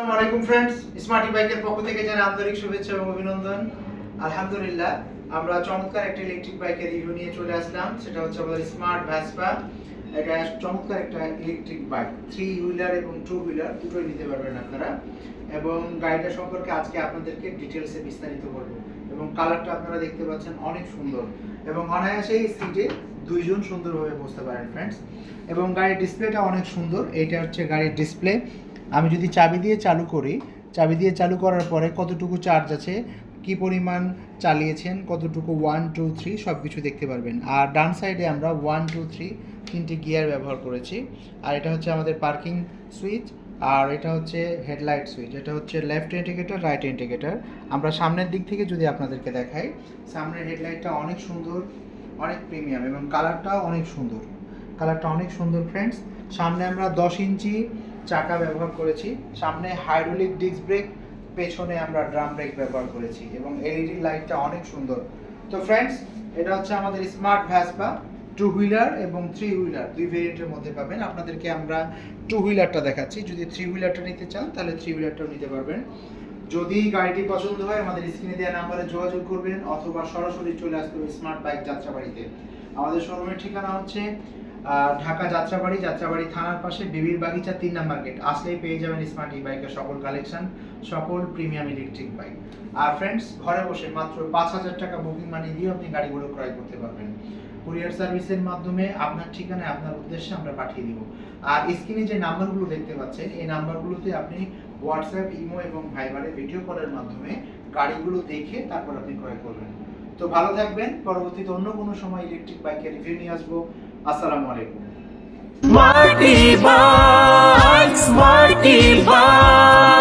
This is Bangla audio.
আসসালামু আলাইকুম বাইকের পক্ষ থেকে জানাই আন্তরিক শুভেচ্ছা এবং অভিনন্দন। আলহামদুলিল্লাহ, আমরা চমৎকার একটা ইলেকট্রিক বাইকের রিভিউ নিয়ে চলে আসলাম। সেটা হচ্ছে আমাদের স্মার্ট ভ্যাসপা এটা চমৎকার একটা ইলেকট্রিক বাইক থ্রি হুইলার এবং টু হুইলার দুটোই নিতে পারবেন আপনারা। এবং গাড়িটা সম্পর্কে আজকে আপনাদেরকে ডিটেলসে বিস্তারিত বলব। এবং কালারটা আপনারা দেখতে পাচ্ছেন অনেক সুন্দর। এবং অনায়াসেই সিটে দুইজন সুন্দরভাবে বসতে পারেন ফ্রেন্ডস এবং গাড়ির ডিসপ্লেটা অনেক সুন্দর। এইটা হচ্ছে গাড়ির ডিসপ্লে আমি যদি চাবি দিয়ে চালু করি, চাবি দিয়ে চালু করার পরে কতটুকু চার্জ আছে, কি পরিমাণ চালিয়েছেন, কতটুকু ওয়ান টু থ্রি সব কিছু দেখতে পারবেন। আর ডান সাইডে আমরা ওয়ান টু থ্রি তিনটি গিয়ার ব্যবহার করেছি। আর এটা হচ্ছে আমাদের পার্কিং সুইচ আর এটা হচ্ছে হেডলাইট সুইচ এটা হচ্ছে লেফট ইন্ডিকেটর রাইট ইন্ডিকেটর আমরা সামনের দিক থেকে যদি আপনাদেরকে দেখাই, সামনের হেডলাইটটা অনেক সুন্দর, অনেক প্রিমিয়াম এবং কালারটাও অনেক সুন্দর। কালারটা অনেক সুন্দর ফ্রেন্ডস সামনে আমরা দশ ইঞ্চি চাকা ব্যবহার করেছি। সামনে হাইড্রোলিক ডিস্ক ব্রেক পেছনে আমরা ড্রাম ব্রেক ব্যবহার করেছি এবং এলইডি লাইটটা অনেক সুন্দর। তো ফ্রেন্ডস এটা হচ্ছে আমাদের স্মার্ট ভ্যাসপা টু হুইলার এবং থ্রি হুইলার দুই ভেরিয়েন্টের মধ্যে পাবেন। আপনাদেরকে আমরা টু হুইলারটা দেখাচ্ছি। যদি থ্রি হুইলারটা নিতে চান, তাহলে থ্রি হুইলারটাও নিতে পারবেন। যদি গাড়িটি পছন্দ হয়, আমাদের স্ক্রিনে দেওয়া নাম্বারে যোগাযোগ করবেন অথবা সরাসরি চলে আসতে হবে স্মার্ট বাইক যাত্রাবাড়িতে। আমাদের শোরুমের ঠিকানা হচ্ছে ঢাকা যাত্রাবাড়ি যাত্রাবাড়ি থানার পাশে বিবির বাগিচা তিন নাম্বার গেট। আসলেই পেয়ে যাবেন স্মার্ট ই বাইকের সকল কালেকশন সকল প্রিমিয়াম ইলেকট্রিক বাইক আর ফ্রেন্ডস ঘরে বসে মাত্র পাঁচ হাজার টাকা বুকিং মানি দিয়ে আপনি গাড়িগুলো ক্রয় করতে পারবেন। কুরিয়ার সার্ভিসের মাধ্যমে আপনার ঠিকানায়, আপনার উদ্দেশ্যে আমরা পাঠিয়ে দিব। আর স্ক্রিনে যে নাম্বারগুলো দেখতে পাচ্ছেন, এই নাম্বারগুলোতে আপনি হোয়াটসঅ্যাপ ইমো এবং ভাইবারে ভিডিও কলের মাধ্যমে গাড়িগুলো দেখে তারপর আপনি ক্রয় করবেন। তো ভালো থাকবেন। পরবর্তীতে অন্য কোনো সময় ইলেকট্রিক বাইকের রিভিউ নিয়ে আসব। আসসালামু আলাইকুম। Marty bike Marty Bike.